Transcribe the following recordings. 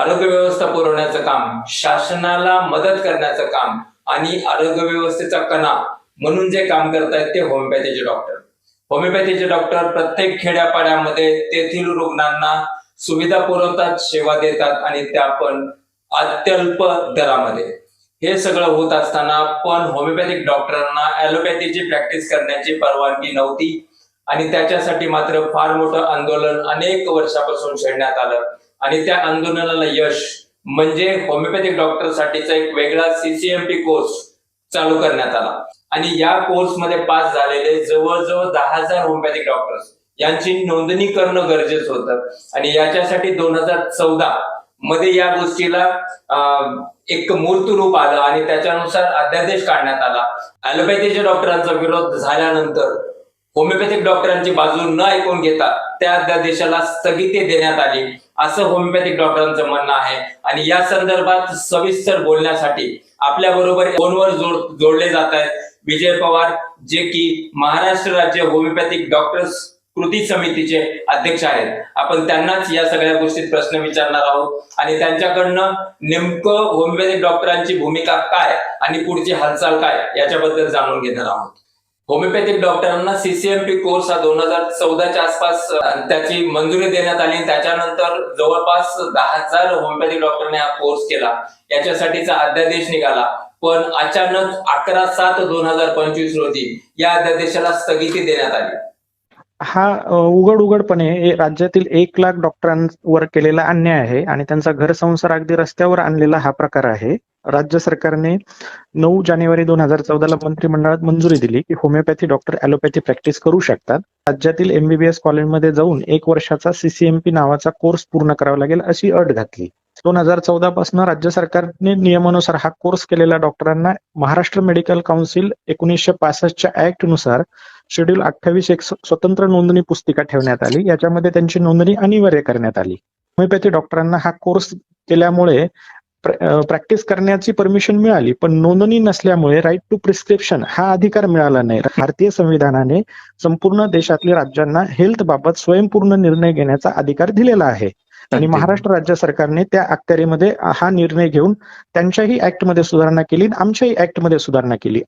आरोग्य व्यवस्था पुरवण्याचं काम शासनाला मदत करण्याचं काम आणि आरोग्य व्यवस्थेचा कणा म्हणून जे काम करतायत ते होमिओपॅथीचे डॉक्टर होमिओपॅथीचे डॉक्टर प्रत्येक खेड्यापाड्यामध्ये तेथील रुग्णांना सुविधा पुरवतात सेवा देतात आणि त्या पण अत्यल्प दरामध्ये. हे सगळं होत असताना पण होमिओपॅथिक डॉक्टरांना ॲलोपॅथीची प्रॅक्टिस करण्याची परवानगी नव्हती आणि त्याच्यासाठी मात्र फार मोठं आंदोलन अनेक वर्षापासून छेडण्यात आलं. आणि त्या आंदोलनाला यश म्हणजे होमिओपॅथिक डॉक्टरसाठीचा एक वेगळा सीसीएमपी कोर्स चालू करण्यात आला. आणि या कोर्समध्ये पास झालेले जवळजवळ दहा हजार होमिओपॅथिक डॉक्टर्स यांची नोंदणी करणं गरजेचं होतं. आणि याच्यासाठी दोन हजार चौदा मध्ये या गोष्टीला एक मूर्त रूप आलं आणि त्याच्यानुसार अध्यादेश काढण्यात आला. ॲलोपॅथीच्या डॉक्टरांचा विरोध झाल्यानंतर होमिओपॅथिक डॉक्टरांची बाजू न ऐकून घेता त्या अध्यादेशाला स्थगिती देण्यात आली. असं होमिओपॅथिक डॉक्टरांचं म्हणणं आहे. आणि या संदर्भात सविस्तर बोलण्यासाठी आपल्या बरोबर फोनवर जोड जोडले जात आहेत. विजय पवार जे की महाराष्ट्र राज्य होमिओपॅथिक डॉक्टर्स कृती समितीचे अध्यक्ष आहेत. आपण त्यांनाच या सगळ्या गोष्टीत प्रश्न विचारणार आहोत. आणि त्यांच्याकडनं नेमकं होमिओपॅथिक डॉक्टरांची भूमिका काय आणि पुढची हालचाल काय याच्याबद्दल जाणून घेणार आहोत. होमिओपॅथिक डॉक्टरांना सीसीएमपी कोर्स हा दोन हजार चौदाच्या आसपास त्याची मंजुरी देण्यात आली. त्याच्यानंतर जवळपास दहा हजार होमिओपॅथिक डॉक्टरने हा कोर्स केला. याच्यासाठीचा अध्यादेश निघाला. पण अचानक अकरा सात दोन हजार पंचवीस रोजी या अध्यादेशाला स्थगिती देण्यात आली. हा उघड उघडपणे हे राज्यातील एक लाख डॉक्टरांवर केलेला अन्याय आहे आणि त्यांचा घर संसार अगदी रस्त्यावर आणलेला हा प्रकार आहे. राज्य सरकारने नऊ जानेवारी दोन हजार चौदाला मंत्रिमंडळात मंजुरी दिली की होमिओपॅथी डॉक्टर ॲलोपॅथी प्रॅक्टिस करू शकतात. राज्यातील एमबीबीएस कॉलेजमध्ये जाऊन एक वर्षाचा सीसीएमपी नावाचा कोर्स पूर्ण करावा लागेल अशी अट घातली. दोन हजार चौदा पासून राज्य सरकारने नियमानुसार हा कोर्स केलेल्या डॉक्टरांना महाराष्ट्र मेडिकल काउन्सिल एकोणीसशे पासष्टच्या ऍक्टनुसार शेड्यूल अठ्ठावीस एक स्वतंत्र नोंदणी पुस्तिका ठेवण्यात आली. याच्यामध्ये त्यांची नोंदणी अनिवार्य करण्यात आली. होमिओपॅथी डॉक्टरांना हा कोर्स केल्यामुळे प्रॅक्टिस करण्याची परमिशन मिळाली पण नोंदणी नसल्यामुळे राईट टू प्रिस्क्रिप्शन हा अधिकार मिळाला नाही. भारतीय संविधानाने संपूर्ण देशातल्या राज्यांना हेल्थ बाबत स्वयंपूर्ण निर्णय घेण्याचा अधिकार दिलेला आहे. आणि महाराष्ट्र राज्य सरकारने त्या अखत्यारीमध्ये हा निर्णय घेऊन त्यांच्याही ऍक्टमध्ये सुधारणा केली आणि आमच्याही ऍक्टमध्ये सुधारणा केली.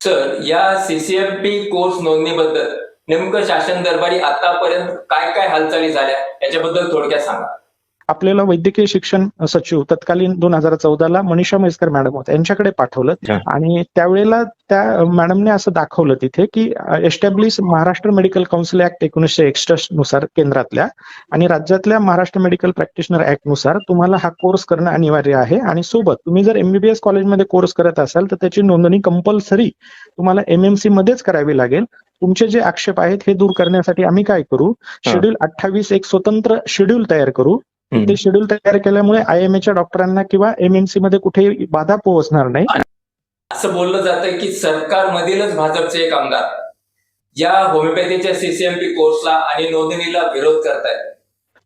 सर या सीसीएमपी कोर्स नोंदणीबद्दल नेमकं शासन दरबारी आतापर्यंत काय काय हालचाली झाल्या? याच्याबद्दल थोडक्यात सांगा. आपल्याला वैद्यकीय शिक्षण सचिव तत्कालीन दोन हजार चौदाला मनीषा म्हैसकर मॅडम होत्या यांच्याकडे पाठवलं. आणि त्यावेळेला त्या मॅडमने असं दाखवलं तिथे की establish Maharashtra medical council act एकोणीसशे एकसष्टनुसार केंद्रातल्या आणि राज्यातल्या महाराष्ट्र मेडिकल प्रॅक्टिशनर ऍक्टनुसार तुम्हाला हा कोर्स करणं अनिवार्य आहे. आणि सोबत तुम्ही जर एमबीबीएस कॉलेजमध्ये कोर्स करत असाल तर त्याची नोंदणी कंपल्सरी तुम्हाला एमएमसी मध्येच करावी लागेल. तुमचे जे आक्षेप आहेत हे दूर करण्यासाठी आम्ही काय करू? शेड्यूल अठ्ठावीस एक स्वतंत्र शेड्यूल तयार करू. ते शेड्यूल तयार केल्यामुळे आय एम एच्या डॉक्टरांना किंवा एमएमसी मध्ये कुठेही बाधा पोहोचणार नाही. असं बोललं जातंय की सरकारमधीलच भाजपचे एक आमदार या होमिओपॅथीच्या सीसीएमपी कोर्सला आणि नोंदणीला विरोध करतायत.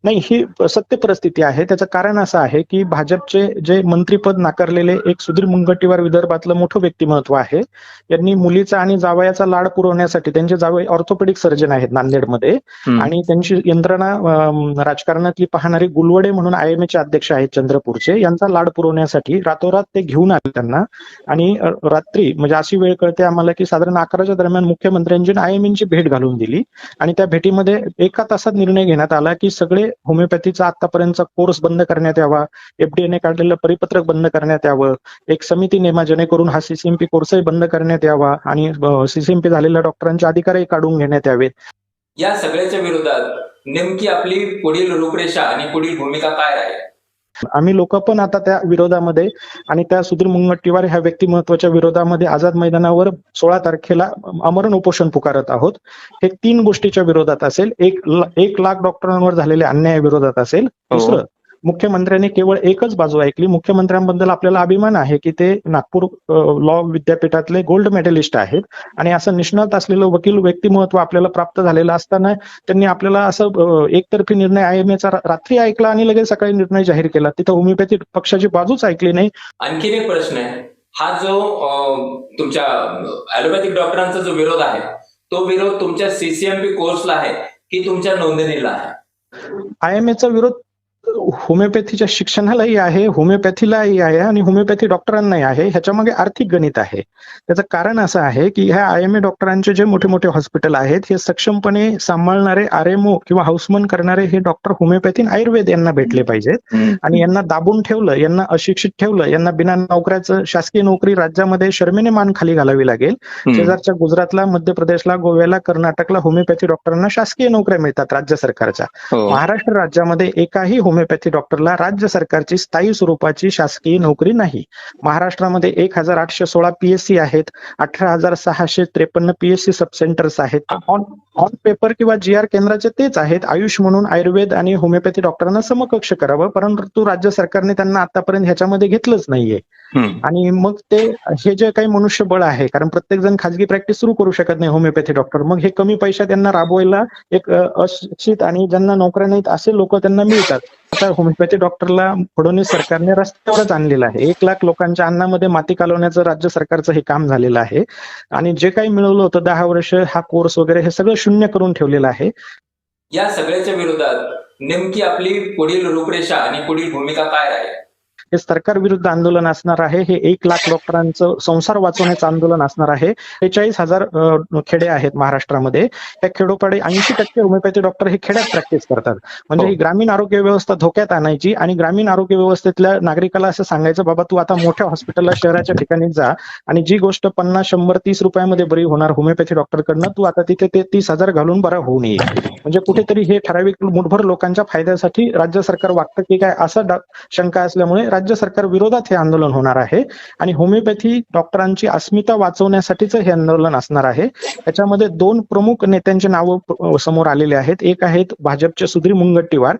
नाही ही सत्य परिस्थिती आहे. त्याचं कारण असं आहे की भाजपचे जे मंत्रीपद नाकारलेले एक सुधीर मुनगंटीवार विदर्भातलं मोठं व्यक्तिमत्व आहे. यांनी मुलीचा आणि जावयाचा लाड पुरवण्यासाठी त्यांचे जावई ऑर्थोपेडिक सर्जन आहेत नांदेडमध्ये. आणि त्यांची यंत्रणा राजकारणातली पाहणारे गुलवडे म्हणून आय एम अध्यक्ष आहेत चंद्रपूरचे. यांचा लाड पुरवण्यासाठी रातोरात ते घेऊन आले त्यांना. आणि रात्री म्हणजे अशी वेळ कळते आम्हाला की साधारण अकराच्या दरम्यान मुख्यमंत्र्यांची आय एम भेट घालून दिली. आणि त्या भेटीमध्ये एका तासात निर्णय घेण्यात आला की सगळे होमिओपॅथीचा आतापर्यंतचा कोर्स बंद करण्यात यावा एफडीएने काढलेलं परिपत्रक बंद करण्यात यावं एक समिती नेमा जेणेकरून हा सीसीएमपी कोर्सही बंद करण्यात यावा आणि सीसीएमपी झालेल्या डॉक्टरांचे अधिकारही काढून घेण्यात यावेत. या सगळ्याच्या विरोधात नेमकी आपली पुढील रूपरेषा आणि पुढील भूमिका काय आहे? आम्ही लोक पण आता त्या विरोधामध्ये आणि त्या सुधीर मुनगंटीवार ह्या व्यक्तिमत्वाच्या विरोधामध्ये आझाद मैदानावर सोळा तारखेला अमरण उपोषण पुकारत आहोत. हे तीन गोष्टीच्या विरोधात असेल. एक एक लाख डॉक्टरांवर झालेल्या अन्याया विरोधात असेल. हो. दुसरं मुख्यमंत्र्यांनी केवळ एकच बाजू ऐकली. मुख्यमंत्र्यांबद्दल आपल्याला अभिमान आहे की ते नागपूर लॉ विद्यापीठातले गोल्ड मेडलिस्ट आहेत. आणि असं निष्णात असलेलं वकील व्यक्तिमत्व आपल्याला प्राप्त झालेलं असताना त्यांनी आपल्याला असं एकतर्फी निर्णय आयएमएचा रात्री ऐकला आणि लगेच सकाळी निर्णय जाहीर केला. तिथं होमिओपॅथी पक्षाची बाजूच ऐकली नाही. आणखीन एक प्रश्न आहे. हा जो तुमच्या ॲलोपॅथिक डॉक्टरांचा जो विरोध आहे तो विरोध तुमच्या सीसीएमपी कोर्सला आहे की तुमच्या नोंदणीला आहे? आयएमएचा विरोध होमिओपॅथीच्या शिक्षणालाही आहे होमिओपॅथीलाही आहे आणि होमिओपॅथी डॉक्टरांनाही आहे. ह्याच्या मागे आर्थिक गणित आहे. त्याचं कारण असं आहे की ह्या आय एम ए डॉक्टरांचे जे मोठे मोठे हॉस्पिटल आहेत हे सक्षमपणे सांभाळणारे आर एम ओ किंवा हाऊसमन करणारे हे डॉक्टर होमिओपॅथी आणि आयुर्वेद यांना भेटले पाहिजेत. आणि यांना दाबून ठेवलं यांना अशिक्षित ठेवलं यांना बिना नोकऱ्याचं शासकीय नोकरी राज्यामध्ये शर्मेने मान खाली घालावी लागेल. शेजारच्या गुजरातला मध्य प्रदेशला गोव्याला कर्नाटकला होमिओपॅथी डॉक्टरांना शासकीय नोकऱ्या मिळतात राज्य सरकारच्या. हो. महाराष्ट्र राज्यामध्ये एकाही होमिओपॅथी डॉक्टरला राज्य सरकारची स्थायी स्वरूपाची शासकीय नोकरी नाही. महाराष्ट्रामध्ये एक हजार आठशे सोळा पीएससी आहेत अठरा हजार सहाशे त्रेपन्न पीएससी सब सेंटर्स आहेत. ऑन ऑन पेपर किंवा जी आर केंद्राचे तेच आहेत. आयुष म्हणून आयुर्वेद आणि होमिओपॅथी डॉक्टरांना समकक्ष करावं परंतु राज्य सरकारने त्यांना आतापर्यंत ह्याच्यामध्ये घेतलंच नाहीये. आणि मग ते हे जे काही मनुष्यबळ आहे कारण प्रत्येक जण खाजगी प्रॅक्टिस सुरू करू शकत नाही होमिओपॅथी डॉक्टर मग हे कमी पैशात त्यांना राबवायला एक अशिक्षित आणि ज्यांना नोकऱ्या नाहीत असे लोक त्यांना मिळतात. आता होमिओपॅथी डॉक्टरला फडणवीस सरकारने रस्त्यावरच आणलेलं आहे. एक लाख लोकांच्या अन्नामध्ये माती कालवण्याचं राज्य सरकारचं हे काम झालेलं आहे. आणि जे काही मिळवलं होतं दहा वर्ष हा कोर्स वगैरे हे सगळं शून्य करून ठेवलेलं आहे. या सगळ्याच्या विरोधात नेमकी आपली पुढील रूपरेषा आणि पुढील भूमिका काय आहे? हे सरकार विरुद्ध आंदोलन असणार आहे. हे एक लाख डॉक्टरांचं संसार वाचवण्याचं आंदोलन असणार आहे. बेचाळीस हजार खेडे आहेत महाराष्ट्रामध्ये. त्या खेडोपाडे ऐंशी टक्के होमिओपॅथी डॉक्टर हे खेड्यात प्रॅक्टिस करतात. म्हणजे हो. ही ग्रामीण आरोग्य व्यवस्था धोक्यात आणायची आणि ग्रामीण आरोग्य व्यवस्थेतल्या नागरिकाला असं सांगायचं बाबा तू आता मोठ्या हॉस्पिटलला शहराच्या ठिकाणी जा आणि जी गोष्ट पन्नास शंभर तीस रुपयामध्ये बरी होणार होमिओपॅथी डॉक्टरकडनं तू आता तिथे ते तीस हजार घालून बरा होऊ नये म्हणजे कुठेतरी हे ठराविक मुठभर लोकांच्या फायद्यासाठी राज्य सरकार वागतं की काय? असं शंका असल्यामुळे राज्य सरकार विरोधात हे आंदोलन होणार आहे आणि होमिओपॅथी डॉक्टरांची अस्मिता वाचवण्यासाठीच हे आंदोलन असणार आहे. त्याच्यामध्ये दोन प्रमुख नेत्यांचे नावं समोर आलेले आहेत. एक आहेत भाजपचे सुधीर मुनगट्टीवार.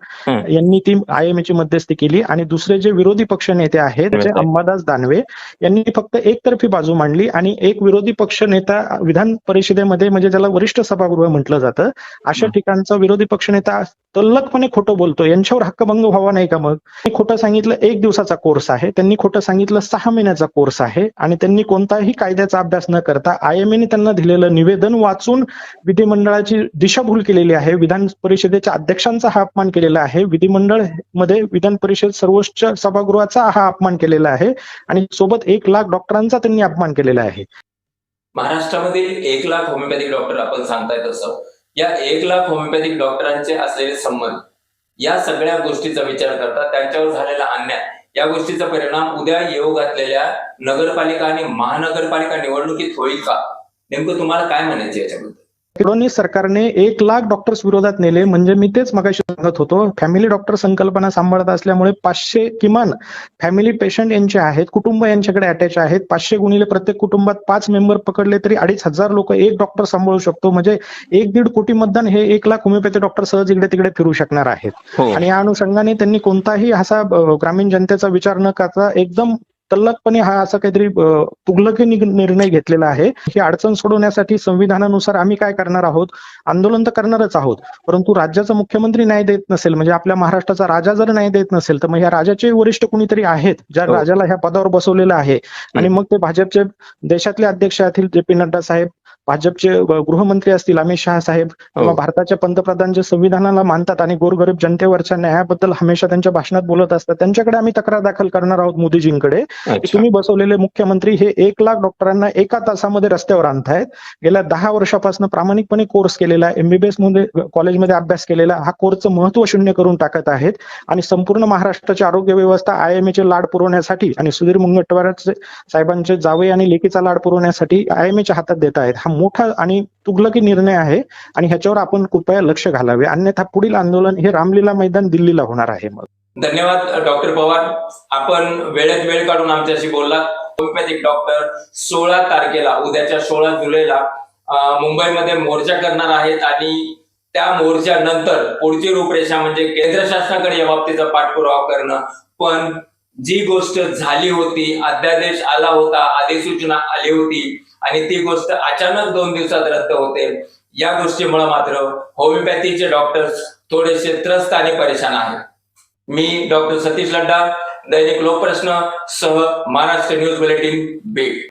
यांनी ती आय एम ची मध्यस्थी केली आणि दुसरे जे विरोधी पक्ष नेते आहेत ते अंबादास दानवे यांनी फक्त एकतर्फी बाजू मांडली आणि एक विरोधी पक्ष नेता विधान परिषदेमध्ये म्हणजे ज्याला वरिष्ठ सभागृह म्हटलं जातं अशा. ठिकाणचा विरोधी पक्ष नेता तल्लखपणे खोटं बोलतो यांच्यावर हक्कभंग व्हावा नाही का मग? खोटं सांगितलं एक दिवसाचा कोर्स आहे. त्यांनी खोटं सांगितलं सहा महिन्याचा कोर्स आहे. आणि त्यांनी कोणताही कायद्याचा अभ्यास न करता आय एम त्यांना दिलेलं निवेदन वाचून विधिमंडळाची दिशाभूल केलेली आहे. विधान परिषदेच्या अध्यक्षांचा हा अपमान केलेला आहे. विधिमंडळमध्ये विधान परिषद सर्वोच्च सभागृहाचा हा अपमान केलेला आहे. आणि सोबत एक लाख डॉक्टरांचा त्यांनी अपमान केलेला आहे. महाराष्ट्रामधील एक लाख होमिओपॅथिक डॉक्टर आपण सांगताय तसं या एक लाख होमिओपॅथिक डॉक्टरांचे असलेले संबंध या सगळ्या गोष्टीचा विचार करता त्यांच्यावर झालेला अन्याय या गोष्टीचा परिणाम उद्या येऊ घातलेल्या नगरपालिका आणि महानगरपालिका निवडणुकीत होईल का? नेमकं तुम्हाला काय म्हणायचं याच्याबद्दल? फडणवीस सरकारने एक लाख डॉक्टर्स विरोधात नेले. म्हणजे मी तेच मगाशी सांगत होतो फॅमिली डॉक्टर संकल्पना सांभाळत असल्यामुळे पाचशे किमान फॅमिली पेशंट यांचे आहेत कुटुंब यांच्याकडे अटॅच आहेत. पाचशे गुणिले प्रत्येक कुटुंबात पाच मेंबर पकडले तरी अडीच हजार लोक एक डॉक्टर सांभाळू शकतो. म्हणजे एक दीड कोटी मतदान हे एक लाख होमिओपॅथी डॉक्टर सहज इकडे तिकडे फिरू शकणार आहेत. हो. आणि या अनुषंगाने त्यांनी कोणताही असा ग्रामीण जनतेचा विचार न करता एकदम तल्लखपणे हा असा काहीतरी तुगलकी निर्णय घेतलेला आहे. ही अडचण सोडवण्यासाठी संविधानानुसार आम्ही काय करणार आहोत? आंदोलन तर करणारच आहोत. परंतु राज्याचा मुख्यमंत्री न्याय देत नसेल म्हणजे आपल्या महाराष्ट्राचा राजा जर न्याय देत नसेल तर मग ह्या राजाचे वरिष्ठ कुणीतरी आहेत ज्या हो. राजाला ह्या पदावर बसवलेलं आहे. आणि मग ते भाजपचे देशातले अध्यक्ष असतील जे पी नड्डा साहेब भाजपचे गृहमंत्री असतील अमित शहा साहेब किंवा हो. भारताचे पंतप्रधान जे संविधानाला मानतात आणि गोरगरीब जनतेवरच्या न्यायाबद्दल हमेशा त्यांच्या भाषणात बोलत असतात त्यांच्याकडे आम्ही तक्रार दाखल करणार आहोत मोदीजींकडे. तुम्ही बसवलेले मुख्यमंत्री हे एक लाख डॉक्टरांना एका तासामध्ये रस्त्यावर आणतायत. गेल्या दहा वर्षापासून प्रामाणिकपणे कोर्स केलेला एमबीबीएसमध्ये कॉलेजमध्ये अभ्यास केलेला हा कोर्सचं महत्त्व शून्य करून टाकत आहेत. आणि संपूर्ण महाराष्ट्राची आरोग्य व्यवस्था आय एम चे लाड पुरवण्यासाठी आणि सुधीर मुनगंटीवारचे साहेबांचे जावे आणि लेखीचा लाड पुरवण्यासाठी आय एम च्या हातात देत आहेत. हा मोठा आणि तुगलकी निर्णय आहे आणि ह्याच्यावर आपण कृपया लक्ष घालावे. अन्यथा पुढील आंदोलन हे रामलीला मैदान दिल्लीला होणार आहे मग. धन्यवाद डॉक्टर पवार. आपण वेळेत वेळ काढून आमच्याशी बोलला होमिओपॅथिक डॉक्टर सोळा तारखेला उद्याच्या सोळा जुलैला मुंबईमध्ये मोर्चा करणार आहेत आणि त्या मोर्चानंतर पुढची रूपरेषा म्हणजे केंद्र शासनाकडे या बाबतीचा पाठपुरावा करणं. पण जी गोष्ट झाली होती अध्यादेश आला होता अधिसूचना आली होती आणि ती गोष्ट अचानक दोन दिवसात रद्द होते. या गोष्टीमुळे मात्र होमिओपॅथीचे डॉक्टर्स थोडेसे त्रस्त आणि परेशान आहेत. मी डॉक्टर सतीश लड्डा दैनिक लोकप्रश्न सह महाराष्ट्र न्यूज बुलेटिन बीड.